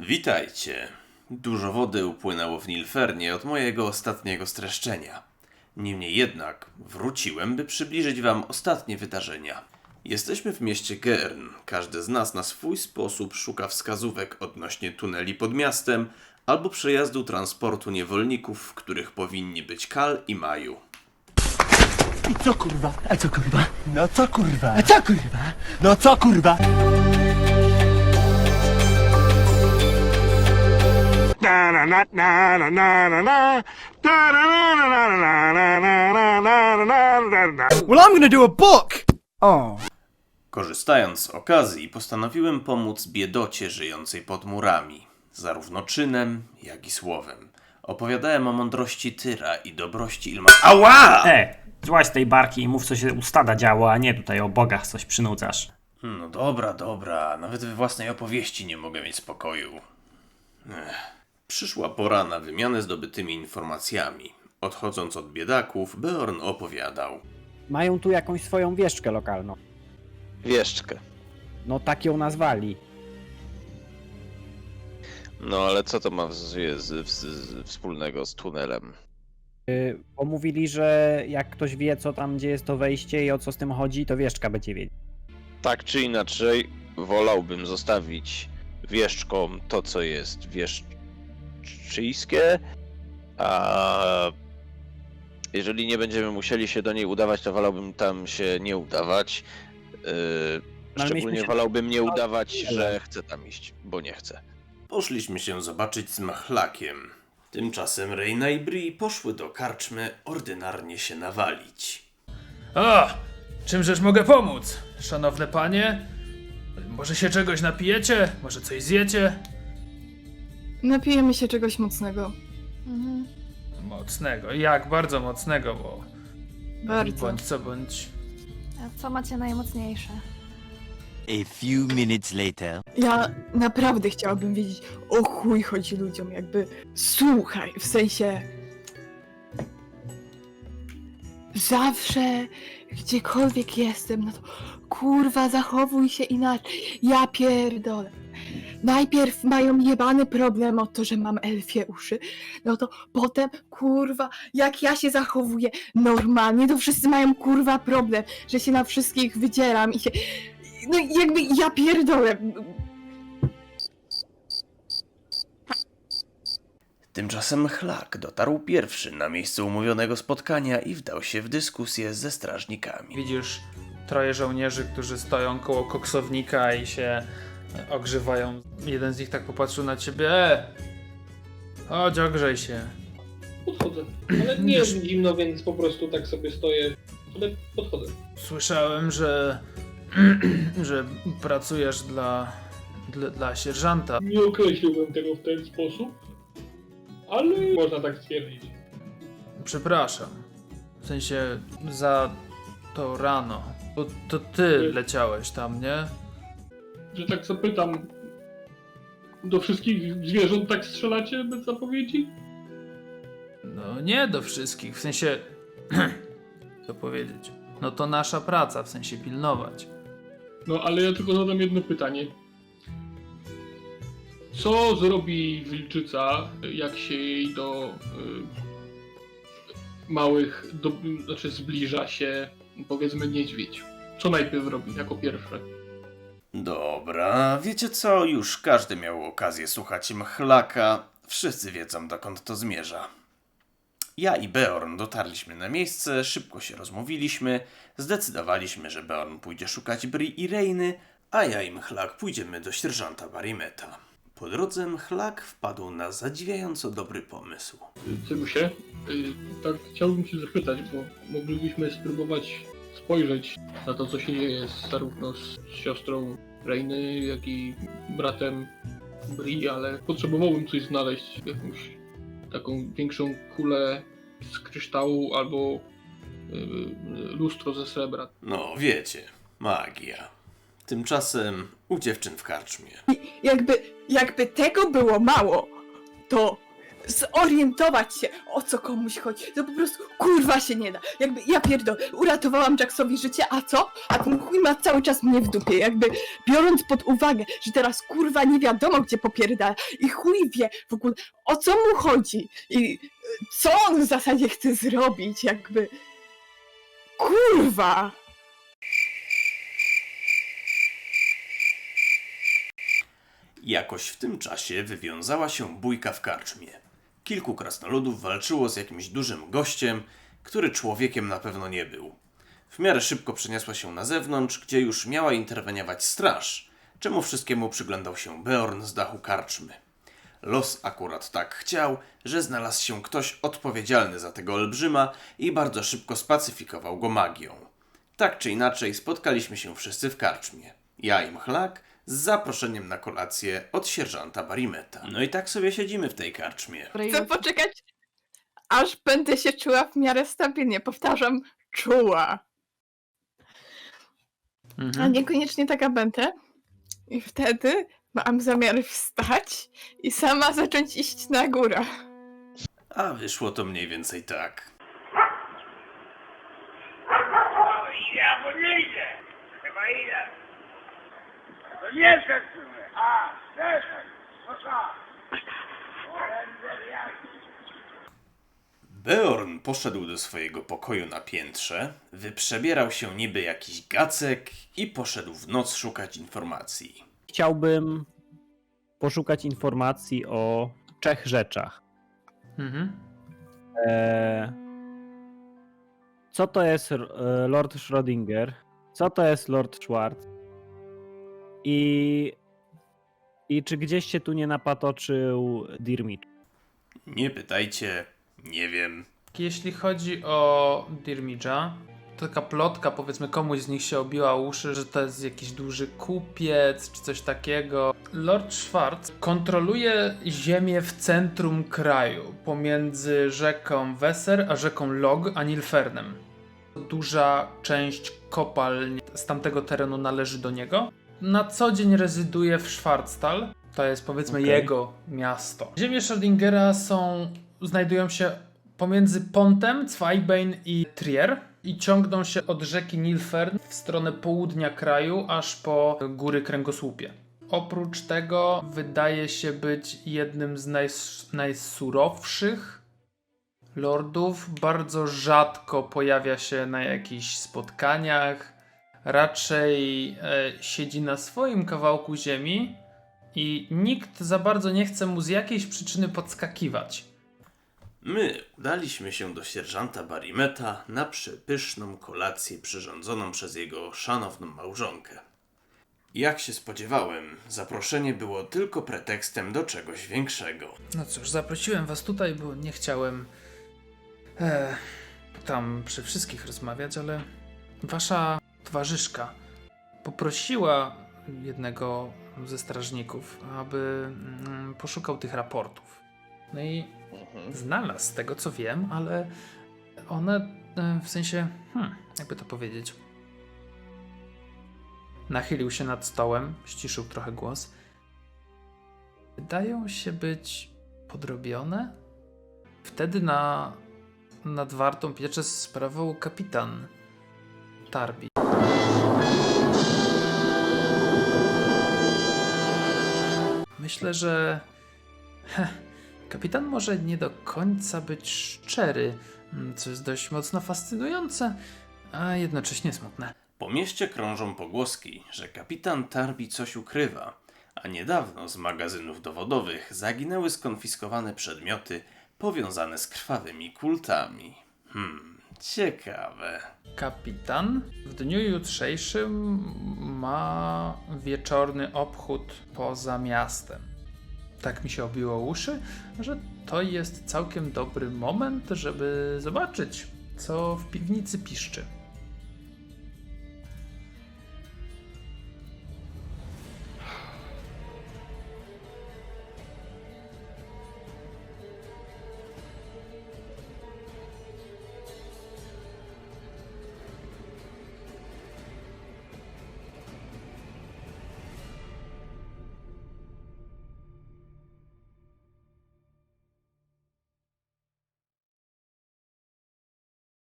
Witajcie. Dużo wody upłynęło w Nilfernie od mojego ostatniego streszczenia. Niemniej jednak wróciłem, by przybliżyć wam ostatnie wydarzenia. Jesteśmy w mieście Gern. Każdy z nas na swój sposób szuka wskazówek odnośnie tuneli pod miastem albo przejazdu transportu niewolników, w których powinni być Kal i Maju. I co kurwa? A co kurwa? No co kurwa? A co kurwa? No co kurwa? Well, I'm gonna do a book! Oh. Korzystając z okazji, postanowiłem pomóc biedocie żyjącej pod murami, zarówno czynem, jak i słowem. Opowiadałem o mądrości Tyra i dobrości Ilma. Ała! E, złaź z tej barki i mów, co się u stada działo, a nie tutaj o bogach coś przynudzasz. No dobra, dobra, nawet we własnej opowieści nie mogę mieć spokoju. Ech. Przyszła pora na wymianę zdobytymi informacjami. Odchodząc od biedaków, Beorn opowiadał. Mają tu jakąś swoją wieszczkę lokalną. Wieszczkę. No tak ją nazwali. No ale co to ma w, z, z, z, wspólnego z tunelem? Yy, bo mówili, że jak ktoś wie, co tam, gdzie jest to wejście i o co z tym chodzi, to wieszczka będzie wiedzieć. Tak czy inaczej, wolałbym zostawić wieszczką to, co jest wieszczyjskie, a jeżeli nie będziemy musieli się do niej udawać, to wolałbym tam się nie udawać. Yy, No, szczególnie wolałbym nie udawać, tyle. że chcę tam iść, bo nie chcę. Poszliśmy się zobaczyć z Machlakiem. Tymczasem Reina i Bri poszły do karczmy ordynarnie się nawalić. A, czymżeż mogę pomóc? Szanowne panie? Może się czegoś napijecie? Może coś zjecie? Napijemy się czegoś mocnego. Mocnego. Jak bardzo mocnego, bo Bardzo. bądź co bądź. A co macie najmocniejsze? A few minutes later. Ja naprawdę chciałabym wiedzieć, o chuj chodzi ludziom, jakby słuchaj, w sensie zawsze, gdziekolwiek jestem, no to kurwa zachowuj się inaczej, ja pierdolę. Najpierw mają jebany problem o to, że mam elfie uszy, no to potem, kurwa, jak ja się zachowuję normalnie, to wszyscy mają kurwa problem, że się na wszystkich wydzieram i się... No jakby ja pierdolę. Tymczasem Chlak dotarł pierwszy na miejsce umówionego spotkania i wdał się w dyskusję ze strażnikami. Widzisz troje żołnierzy, którzy stoją koło koksownika i się ogrzewają. Jeden z nich tak popatrzył na ciebie. E! Chodź, ogrzej się. Podchodzę. Ale nie jest mi zimno, więc po prostu tak sobie stoję. Ale podchodzę. Słyszałem, że. że pracujesz dla. dla, dla sierżanta. Nie określiłbym tego w ten sposób, ale można tak stwierdzić. Przepraszam. W sensie za to rano. Bo to ty leciałeś tam, nie? Że tak zapytam, do wszystkich zwierząt tak strzelacie bez zapowiedzi? No nie do wszystkich. W sensie. co powiedzieć? No to nasza praca, w sensie pilnować. No ale ja tylko zadam jedno pytanie. Co zrobi wilczyca, jak się jej do y, małych, do, znaczy zbliża się powiedzmy niedźwiedź? Co najpierw robi jako pierwsze? Dobra, wiecie co? Już każdy miał okazję słuchać Mchlaka. Wszyscy wiedzą, dokąd to zmierza. Ja i Beorn dotarliśmy na miejsce, szybko się rozmówiliśmy, zdecydowaliśmy, że Beorn pójdzie szukać Bri i Reiny, a ja i Mchlak pójdziemy do sierżanta Barimeta. Po drodze Mchlak wpadł na zadziwiająco dobry pomysł. Cybusie, y, tak chciałbym Cię zapytać, bo moglibyśmy spróbować spojrzeć na to, co się dzieje zarówno z siostrą Reiny, jak i bratem Bri, ale potrzebowałbym coś znaleźć, jakąś taką większą kulę z kryształu albo y, lustro ze srebra. No, wiecie, magia. Tymczasem u dziewczyn w karczmie. Jakby, jakby tego było mało, to zorientować się, o co komuś chodzi. To po prostu kurwa się nie da. Jakby ja pierdolę, uratowałam Jacksowi życie, a co? A ten chuj ma cały czas mnie w dupie. Jakby biorąc pod uwagę, że teraz kurwa nie wiadomo gdzie popierdala i chuj wie w ogóle o co mu chodzi i y, co on w zasadzie chce zrobić, jakby. Kurwa! Jakoś w tym czasie wywiązała się bójka w karczmie. Kilku krasnoludów walczyło z jakimś dużym gościem, który człowiekiem na pewno nie był. W miarę szybko przeniosła się na zewnątrz, gdzie już miała interweniować straż, czemu wszystkiemu przyglądał się Beorn z dachu karczmy. Los akurat tak chciał, że znalazł się ktoś odpowiedzialny za tego olbrzyma i bardzo szybko spacyfikował go magią. Tak czy inaczej, spotkaliśmy się wszyscy w karczmie. Ja i Mchlak z zaproszeniem na kolację od sierżanta Barimeta. No i tak sobie siedzimy w tej karczmie. Chcę poczekać, aż będę się czuła w miarę stabilnie. Powtarzam, czuła. A Mhm. niekoniecznie taka będę. I wtedy mam zamiar wstać i sama zacząć iść na górę. A wyszło to mniej więcej tak. Idę albo nie idę. Chyba idę. To nie. A, zeszły. No jak. Beorn poszedł do swojego pokoju na piętrze, wyprzebierał się niby jakiś gacek i poszedł w noc szukać informacji. Chciałbym poszukać informacji o trzech rzeczach. Mhm. Eee, co to jest e, Lord Schrödinger? Co to jest Lord Schwartz? I, I czy gdzieś się tu nie napatoczył Dirmit? Nie pytajcie, nie wiem. Jeśli chodzi o Dirmidża, to taka plotka, powiedzmy komuś z nich się obiła uszy, że to jest jakiś duży kupiec czy coś takiego. Lord Schwartz kontroluje ziemię w centrum kraju, pomiędzy rzeką Weser a rzeką Log a Nilfernem. Duża część kopalń z tamtego terenu należy do niego. Na co dzień rezyduje w Schwarztal. To jest powiedzmy Okej. jego miasto. Ziemie Schrödingera są, znajdują się pomiędzy Pontem, Zweibein i Trier i ciągną się od rzeki Nilfern w stronę południa kraju aż po góry Kręgosłupie. Oprócz tego wydaje się być jednym z najs- najsurowszych lordów. Bardzo rzadko pojawia się na jakichś spotkaniach. Raczej e, siedzi na swoim kawałku ziemi i nikt za bardzo nie chce mu z jakiejś przyczyny podskakiwać. My udaliśmy się do sierżanta Barimeta na przepyszną kolację przyrządzoną przez jego szanowną małżonkę. Jak się spodziewałem, zaproszenie było tylko pretekstem do czegoś większego. No cóż, zaprosiłem was tutaj, bo nie chciałem e, tam przy wszystkich rozmawiać, ale wasza towarzyszka poprosiła jednego ze strażników, aby mm, poszukał tych raportów. No i Mhm. znalazł, z tego co wiem, ale one e, w sensie, hmm, jakby to powiedzieć. Nachylił się nad stołem, ściszył trochę głos. Wydają się być podrobione. Wtedy na nad wartą pieczę sprawował kapitan Tarbi. Myślę, że heh, kapitan może nie do końca być szczery, mm, co jest dość mocno fascynujące, a jednocześnie smutne. Po mieście krążą pogłoski, że kapitan Tarbi coś ukrywa, a niedawno z magazynów dowodowych zaginęły skonfiskowane przedmioty powiązane z krwawymi kultami. Hmm, ciekawe. Kapitan w dniu jutrzejszym ma wieczorny obchód poza miastem. Tak mi się obiło uszy, że to jest całkiem dobry moment, żeby zobaczyć, co w piwnicy piszczy.